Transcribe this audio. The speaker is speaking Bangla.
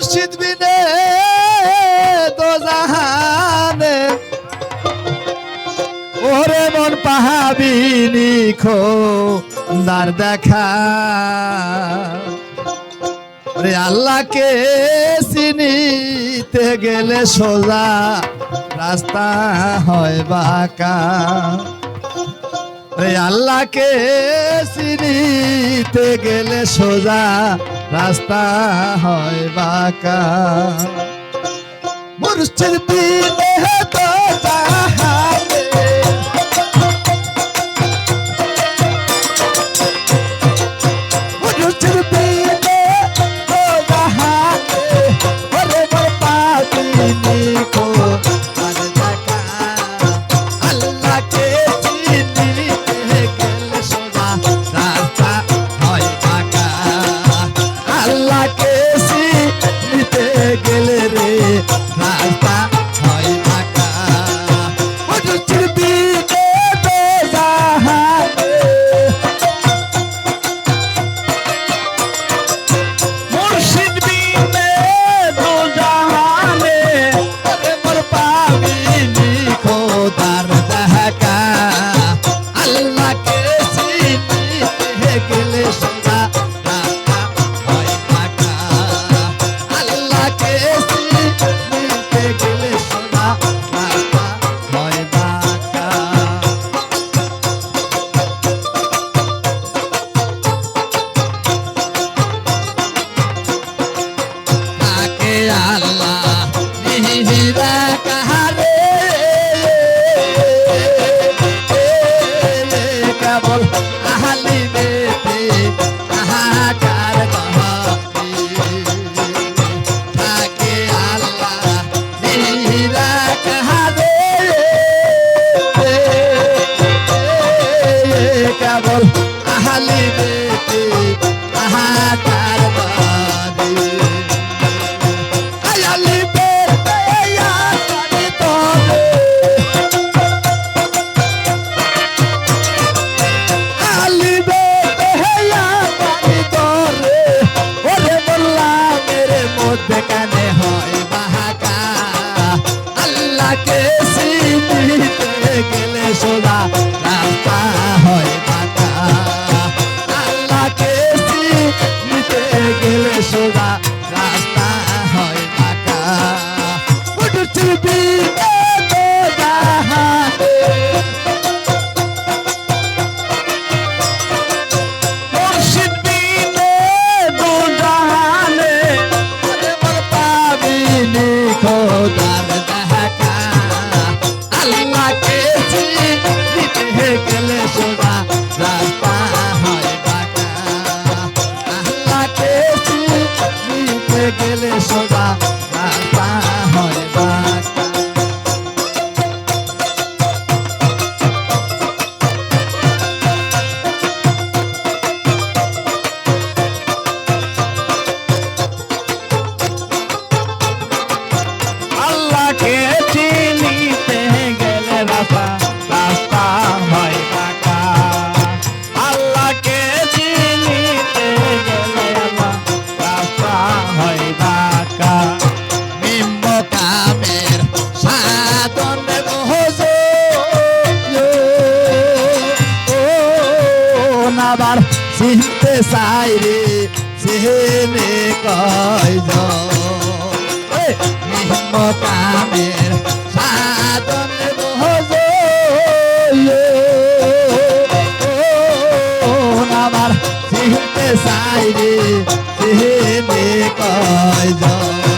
মুর্শিদ বিনে তো জাহানে। ওরে মন পাহাবি নিখো, দার দেখা। রে আল্লাহকে চিনিতে গেলে সোজা রাস্তা হয় বাঁকা। রে আল্লাহকে চিনিতে গেলে সোজা রাস্তা হয় বাঁকা। মুর্শিদ দিলে so আবার চিনতে চাই রে চেনে কয়জনের সাধন আমার চিনতে চাই রে চেনে কয়জন